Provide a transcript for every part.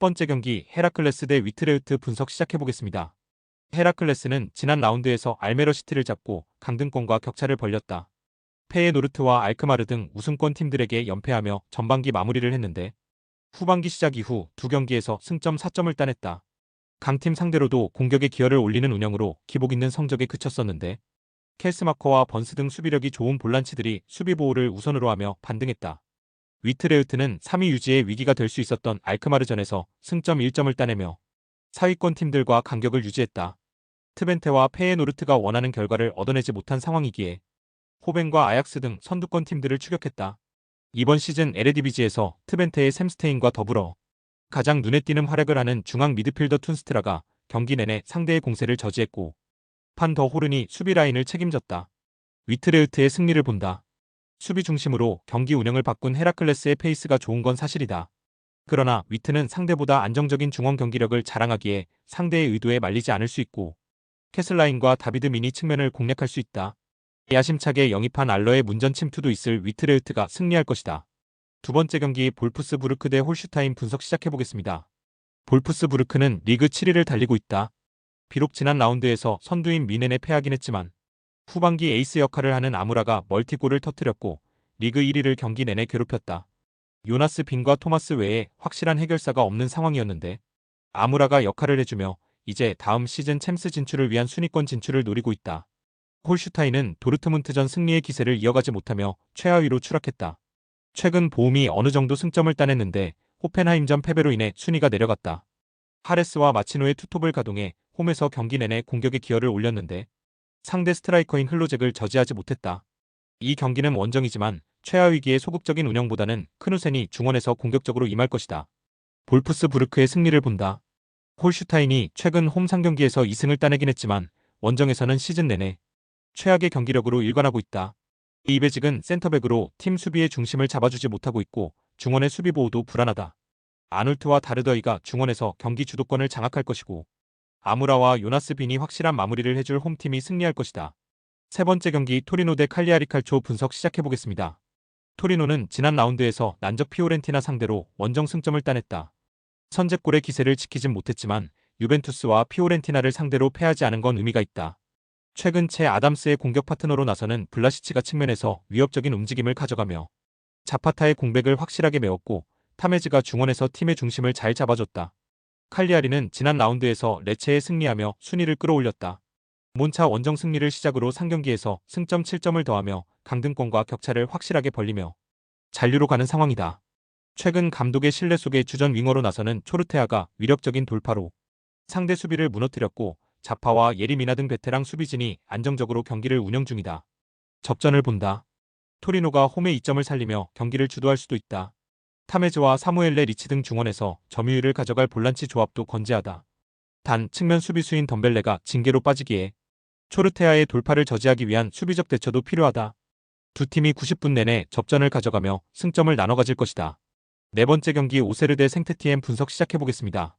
번째 경기 헤라클레스 대 위트레우트 분석 시작해보겠습니다. 헤라클레스는 지난 라운드에서 알메러시티를 잡고 강등권과 격차를 벌렸다. 페에노르트와 알크마르 등 우승권 팀들에게 연패하며 전반기 마무리를 했는데 후반기 시작 이후 두 경기에서 승점 4점을 따냈다. 강팀 상대로도 공격에 기여를 올리는 운영으로 기복 있는 성적에 그쳤었는데 켈스마커와 번스 등 수비력이 좋은 볼란치들이 수비 보호를 우선으로 하며 반등했다. 위트레우트는 3위 유지의 위기가 될 수 있었던 알크마르전에서 승점 1점을 따내며 사위권 팀들과 간격을 유지했다. 트벤테와 페에노르트가 원하는 결과를 얻어내지 못한 상황이기에 호벤과 아약스 등 선두권 팀들을 추격했다. 이번 시즌 에레디비지에서 트벤테의 샘스테인과 더불어 가장 눈에 띄는 활약을 하는 중앙 미드필더 툰스트라가 경기 내내 상대의 공세를 저지했고 판 더 호른이 수비 라인을 책임졌다. 위트레우트의 승리를 본다. 수비 중심으로 경기 운영을 바꾼 헤라클레스의 페이스가 좋은 건 사실이다. 그러나 위트는 상대보다 안정적인 중원 경기력을 자랑하기에 상대의 의도에 말리지 않을 수 있고 캐슬라인과 다비드 미니 측면을 공략할 수 있다. 야심차게 영입한 알러의 문전 침투도 있을 위트레우트가 승리할 것이다. 두 번째 경기 볼프스부르크 대 홀슈타인 분석 시작해보겠습니다. 볼프스부르크는 리그 7위를 달리고 있다. 비록 지난 라운드에서 선두인 미넨에 패하긴 했지만 후반기 에이스 역할을 하는 아무라가 멀티골을 터뜨렸고 리그 1위를 경기 내내 괴롭혔다. 요나스 빈과 토마스 외에 확실한 해결사가 없는 상황이었는데 아무라가 역할을 해주며 이제 다음 시즌 챔스 진출을 위한 순위권 진출을 노리고 있다. 홀슈타인은 도르트문트전 승리의 기세를 이어가지 못하며 최하위로 추락했다. 최근 보움이 어느 정도 승점을 따냈는데 호펜하임전 패배로 인해 순위가 내려갔다. 하레스와 마치노의 투톱을 가동해 홈에서 경기 내내 공격에 기여를 올렸는데 상대 스트라이커인 흘로잭을 저지하지 못했다. 이 경기는 원정이지만 최하 위기의 소극적인 운영보다는 크누센이 중원에서 공격적으로 임할 것이다. 볼프스 부르크의 승리를 본다. 홀슈타인이 최근 홈 상경기에서 2승을 따내긴 했지만 원정에서는 시즌 내내 최악의 경기력으로 일관하고 있다. 이베직은 센터백으로 팀 수비의 중심을 잡아주지 못하고 있고 중원의 수비 보호도 불안하다. 아놀트와 다르더이가 중원에서 경기 주도권을 장악할 것이고 아무라와 요나스 빈이 확실한 마무리를 해줄 홈팀이 승리할 것이다. 세 번째 경기 토리노 대 칼리아리 칼초 분석 시작해보겠습니다. 토리노는 지난 라운드에서 난적 피오렌티나 상대로 원정 승점을 따냈다. 선제골의 기세를 지키진 못했지만 유벤투스와 피오렌티나를 상대로 패하지 않은 건 의미가 있다. 최근 채 아담스의 공격 파트너로 나서는 블라시치가 측면에서 위협적인 움직임을 가져가며 자파타의 공백을 확실하게 메웠고 타메즈가 중원에서 팀의 중심을 잘 잡아줬다. 칼리아리는 지난 라운드에서 레체에 승리하며 순위를 끌어올렸다. 몬차 원정 승리를 시작으로 상경기에서 승점 7점을 더하며 강등권과 격차를 확실하게 벌리며 잔류로 가는 상황이다. 최근 감독의 신뢰 속에 주전 윙어로 나서는 초르테아가 위력적인 돌파로 상대 수비를 무너뜨렸고 자파와 예리미나 등 베테랑 수비진이 안정적으로 경기를 운영 중이다. 접전을 본다. 토리노가 홈의 이점을 살리며 경기를 주도할 수도 있다. 타메즈와 사무엘레 리치 등 중원에서 점유율을 가져갈 볼란치 조합도 건재하다. 단 측면 수비수인 덤벨레가 징계로 빠지기에 초르테아의 돌파를 저지하기 위한 수비적 대처도 필요하다. 두 팀이 90분 내내 접전을 가져가며 승점을 나눠 가질 것이다. 네 번째 경기 오세르 대 생테티엠 분석 시작해보겠습니다.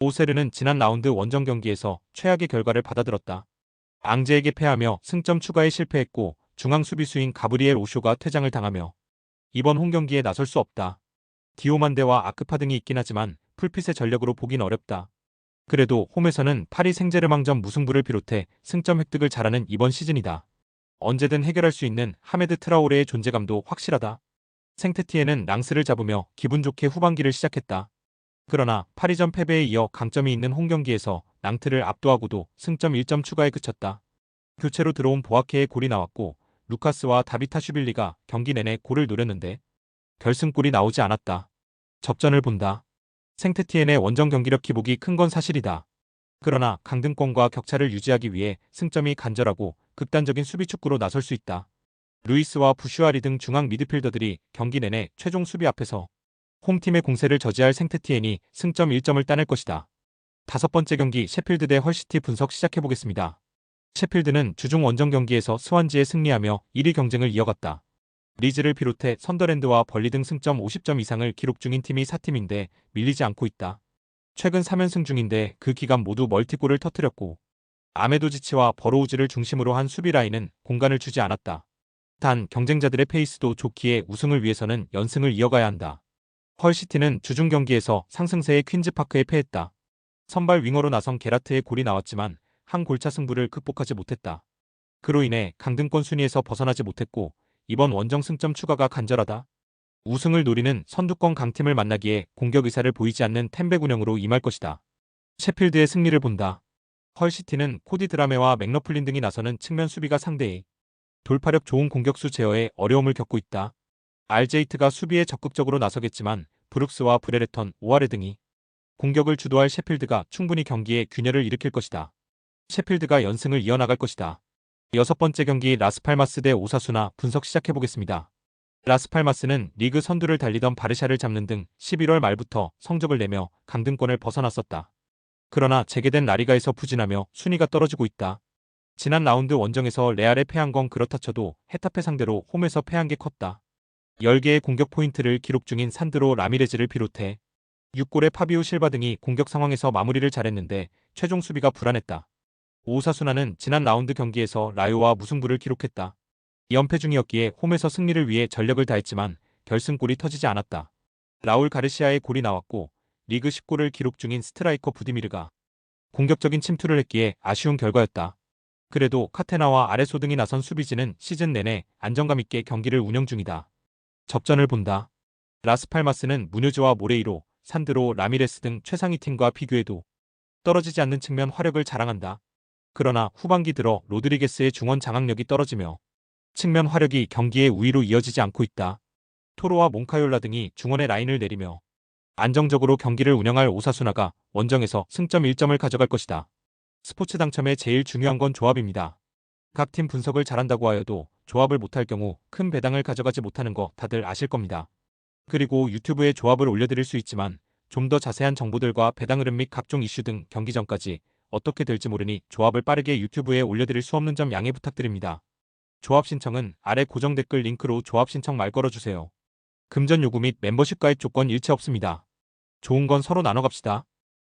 오세르는 지난 라운드 원정 경기에서 최악의 결과를 받아들었다. 앙제에게 패하며 승점 추가에 실패했고 중앙 수비수인 가브리엘 오쇼가 퇴장을 당하며 이번 홈 경기에 나설 수 없다. 디오만데와 아크파 등이 있긴 하지만 풀핏의 전력으로 보긴 어렵다. 그래도 홈에서는 파리 생제르망전 무승부를 비롯해 승점 획득을 잘하는 이번 시즌이다. 언제든 해결할 수 있는 하메드 트라오레의 존재감도 확실하다. 생테티에는 랑스를 잡으며 기분 좋게 후반기를 시작했다. 그러나 파리전 패배에 이어 강점이 있는 홈경기에서 낭트를 압도하고도 승점 1점 추가에 그쳤다. 교체로 들어온 보아케의 골이 나왔고 루카스와 다비타슈빌리가 경기 내내 골을 노렸는데 결승골이 나오지 않았다. 접전을 본다. 생테티엔의 원정 경기력 기복이 큰 건 사실이다. 그러나 강등권과 격차를 유지하기 위해 승점이 간절하고 극단적인 수비 축구로 나설 수 있다. 루이스와 부슈아리 등 중앙 미드필더들이 경기 내내 최종 수비 앞에서 홈팀의 공세를 저지할 생테티엔이 승점 1점을 따낼 것이다. 다섯 번째 경기 셰필드 대 헐시티 분석 시작해보겠습니다. 셰필드는 주중 원정 경기에서 스완지에 승리하며 1위 경쟁을 이어갔다. 리즈를 비롯해 선더랜드와 벌리 등 승점 50점 이상을 기록 중인 팀이 4팀인데 밀리지 않고 있다. 최근 3연승 중인데 그 기간 모두 멀티골을 터뜨렸고 아메도지치와 버로우즈를 중심으로 한 수비 라인은 공간을 주지 않았다. 단 경쟁자들의 페이스도 좋기에 우승을 위해서는 연승을 이어가야 한다. 헐시티는 주중 경기에서 상승세의 퀸즈파크에 패했다. 선발 윙어로 나선 게라트의 골이 나왔지만 한 골차 승부를 극복하지 못했다. 그로 인해 강등권 순위에서 벗어나지 못했고 이번 원정 승점 추가가 간절하다. 우승을 노리는 선두권 강팀을 만나기에 공격 의사를 보이지 않는 템백 운영으로 임할 것이다. 셰필드의 승리를 본다. 헐시티는 코디 드라메와 맥너플린 등이 나서는 측면 수비가 상대해 돌파력 좋은 공격수 제어에 어려움을 겪고 있다. 알제이트가 수비에 적극적으로 나서겠지만 브룩스와 브레레턴, 오아레 등이 공격을 주도할 셰필드가 충분히 경기에 균열을 일으킬 것이다. 셰필드가 연승을 이어나갈 것이다. 여섯 번째 경기 라스팔마스 대 오사수나 분석 시작해보겠습니다. 라스팔마스는 리그 선두를 달리던 바르샤를 잡는 등 11월 말부터 성적을 내며 강등권을 벗어났었다. 그러나 재개된 라리가에서 부진하며 순위가 떨어지고 있다. 지난 라운드 원정에서 레알에 패한 건 그렇다 쳐도 헤타페 상대로 홈에서 패한 게 컸다. 10개의 공격 포인트를 기록 중인 산드로 라미레즈를 비롯해 6골의 파비오 실바 등이 공격 상황에서 마무리를 잘했는데 최종 수비가 불안했다. 오사수나는 지난 라운드 경기에서 라요와 무승부를 기록했다. 연패 중이었기에 홈에서 승리를 위해 전력을 다했지만 결승골이 터지지 않았다. 라울 가르시아의 골이 나왔고 리그 10골을 기록 중인 스트라이커 부디미르가 공격적인 침투를 했기에 아쉬운 결과였다. 그래도 카테나와 아레소 등이 나선 수비진은 시즌 내내 안정감 있게 경기를 운영 중이다. 접전을 본다. 라스팔마스는 무뉴즈와 모레이로, 산드로, 라미레스 등 최상위 팀과 비교해도 떨어지지 않는 측면 화력을 자랑한다. 그러나 후반기 들어 로드리게스의 중원 장악력이 떨어지며 측면 화력이 경기의 우위로 이어지지 않고 있다. 토로와 몽카yor라 등이 중원의 라인을 내리며 안정적으로 경기를 운영할 오사수나가 원정에서 승점 1점을 가져갈 것이다. 스포츠 당첨에 제일 중요한 건 조합입니다. 각 팀 분석을 잘한다고 하여도 조합을 못할 경우 큰 배당을 가져가지 못하는 거 다들 아실 겁니다. 그리고 유튜브에 조합을 올려드릴 수 있지만 좀 더 자세한 정보들과 배당 흐름 및 각종 이슈 등 경기 전까지 어떻게 될지 모르니 조합을 빠르게 유튜브에 올려드릴 수 없는 점 양해 부탁드립니다. 조합 신청은 아래 고정 댓글 링크로 조합 신청 말 걸어주세요. 금전 요구 및 멤버십 가입 조건 일체 없습니다. 좋은 건 서로 나눠 갑시다.